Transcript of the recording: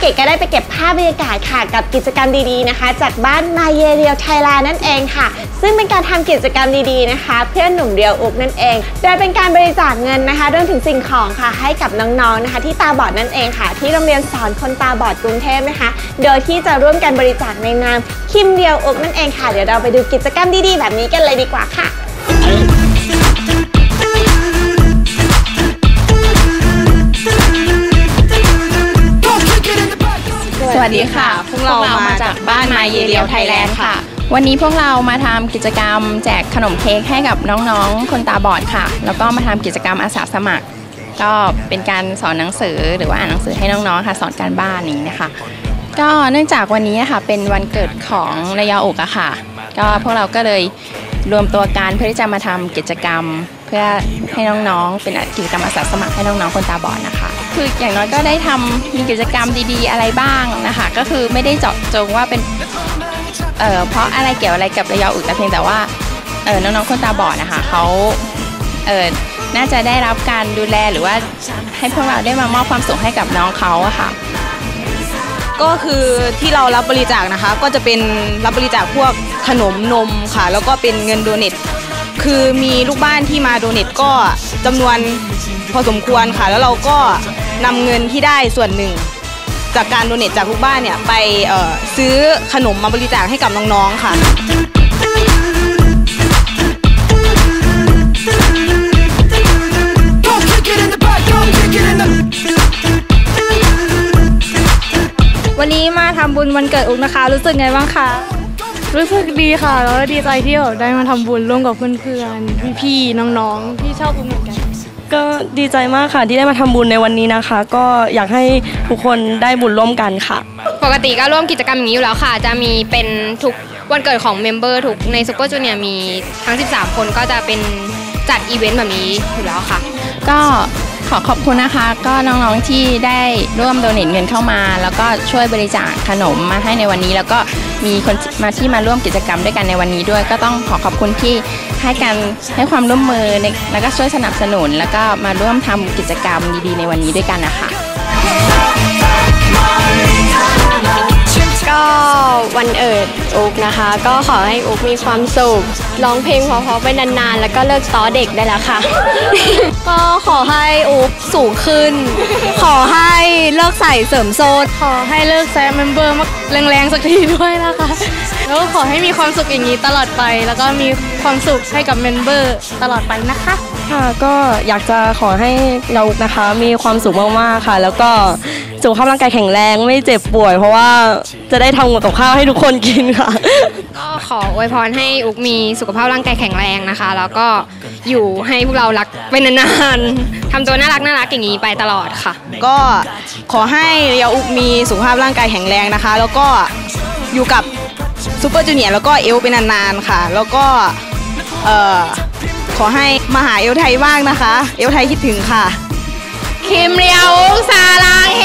เก๋ก็ได้ไปเก็บภาพบรรยากาศค่ะ กับกิจกรรมดีๆนะคะ จากบ้านมาเยเรียวไทยแลนด์นั่นเองค่ะ ซึ่งเป็นการทำกิจกรรมดีๆนะคะ เพื่อหนุ่มเรียวอุกนั่นเอง โดยเป็นการบริจาคเงินนะคะรวมถึงสิ่งของค่ะ ให้กับน้องๆนะคะ ที่ตาบอดนั่นเองค่ะ ที่โรงเรียนสอนคนตาบอดกรุงเทพนะคะ โดยที่จะร่วมกันบริจาคในนามคิมเรียวอุกนั่นเองค่ะ เดี๋ยวเราไปดูกิจกรรมดีๆ แบบนี้กันเลยดีกว่าค่ะ วัสดีค่ะ พวกเรามาจากบ้านมาเยเรียวไทยแลนด์ค่ะ วันนี้พวกเรามาทำกิจกรรม แจกขนมเค้กให้กับน้องๆ คนตาบอดค่ะ แล้วก็มาทำกิจกรรมอาสาสมัคร ก็เป็นการสอนหนังสือหรือว่าอ่านหนังสือให้น้องๆค่ะ สอนการบ้านนี้นะคะ ก็เนื่องจากวันนี้ค่ะเป็นวันเกิดของระยาอกอะค่ะ ก็พวกเราก็เลยรวมตัวกันเพื่อที่จะมาทำกิจกรรม เพื่อให้น้องๆ เป็นกิจกรรมอาสาสมัครให้น้องๆ คนตาบอดนะคะ คืออย่างน้อยก็ได้ทำมีกิจกรรมดี ๆ อะไรบ้างนะคะ ก็คือไม่ได้เจาะจงว่าเป็นเเพราะอะไรเกี่ยวอะไรกับระยาอุดแต่เพียงแต่ว่าน้องๆคนตาบอดนะคะเขาเออน่าจะได้รับการดูแลหรือว่าให้พวกเราได้มามอบความสุขให้กับน้องเขาอะค่ะ ก็คือที่เรารับบริจาคนะคะ ก็จะเป็นรับบริจาคพวกขนมนมค่ะ แล้วก็เป็นเงินโดเนทคือมีลูกบ้านที่มาโดเนทก็จำนวนพอสมควรค่ะ แล้วเราก็ นำเงินที่ได้ส่วนหนึ่ง จากการโดเนทจากลูกบ้านเนี่ยไปเอ่อซื้อขนมมาบริจาคให้กับน้องๆค่ะ Go kick it in the back, go kick it in the วันนี้มาทำบุญวันเกิดอุกนะคะ รู้สึกไงบ้างคะ รู้สึกดีค่ะ แล้วก็ดีใจที่แบบได้มาทำบุญร่วมกับเพื่อนๆ พี่ๆ น้องๆ ที่ชอบบุญเหมือนกันก็ ดีใจมากค่ะที่ได้มาทำบุญในวันนี้นะคะ ก็อยากให้ทุกคนได้บุญร่วมกันค่ะ ปกติก็ร่วมกิจกรรมอย่างนี้อยู่แล้วค่ะ จะมีเป็นทุกวันเกิดของเมมเบอร์ทุกในซูเปอร์จูเนียมีทั้ง 13 คนก็จะเป็นจัดอีเวนต์แบบนี้อยู่แล้วค่ะ ก็ขอขอบคุณนะคะ ก็น้องๆที่ได้ร่วมโดเนทเงินเข้ามา แล้วก็ช่วยบริจาคขนมมาให้ในวันนี้ แล้วก็ มีคนมาที่มาร่วมกิจกรรมด้วยกันในวันนี้ด้วย ก็ต้องขอขอบคุณที่ให้การให้ความร่วมมือแล้วก็ช่วยสนับสนุน แล้วก็มาร่วมทำกิจกรรมดีๆ ในวันนี้ด้วยกันนะคะก็วันเอิดอุกนะคะ ก็ขอให้อุกมีความสุขร้องเพลงเพราะๆไปนานๆ แล้วก็เลิกต้อเด็กได้แล้วค่ะ ก็ขอให้อุกสูงขึ้น ขอ เลิกใส่เสริมโซดขอให้เลิกแซะเมมเบอร์มาแรงๆสักทีด้วยนะคะ แล้วก็ขอให้มีความสุขอย่างนี้ตลอดไป แล้วก็มีความสุขให้กับเมมเบอร์ตลอดไปนะคะค่ะก็อยากจะขอให้เรานะคะมีความสุขมากๆค่ะ แล้วก็สุขภาพร่างกายแข็งแรงไม่เจ็บป่วย เพราะว่าจะได้ทำกับข้าวให้ทุกคนกินค่ะ ก็ขออวยพรให้อุกมีสุขภาพร่างกายแข็งแรงนะคะ แล้วก็อยู่ให้พวกเรารักไปนานๆ ทำตัวน่ารักน่ารักอย่างนี้ไปตลอดค่ะ ก็ขอให้เยวอุกมีสุขภาพร่างกายแข็งแรงนะคะ แล้วก็อยู่กับซูเปอร์จูเนียร์แล้วก็เอลเป็นนานๆค่ะ แล้วก็ขอให้มาหาเอลไทยบ้างนะคะ เอลไทยคิดถึงค่ะ คิมเรียวอุบซาลางเฮ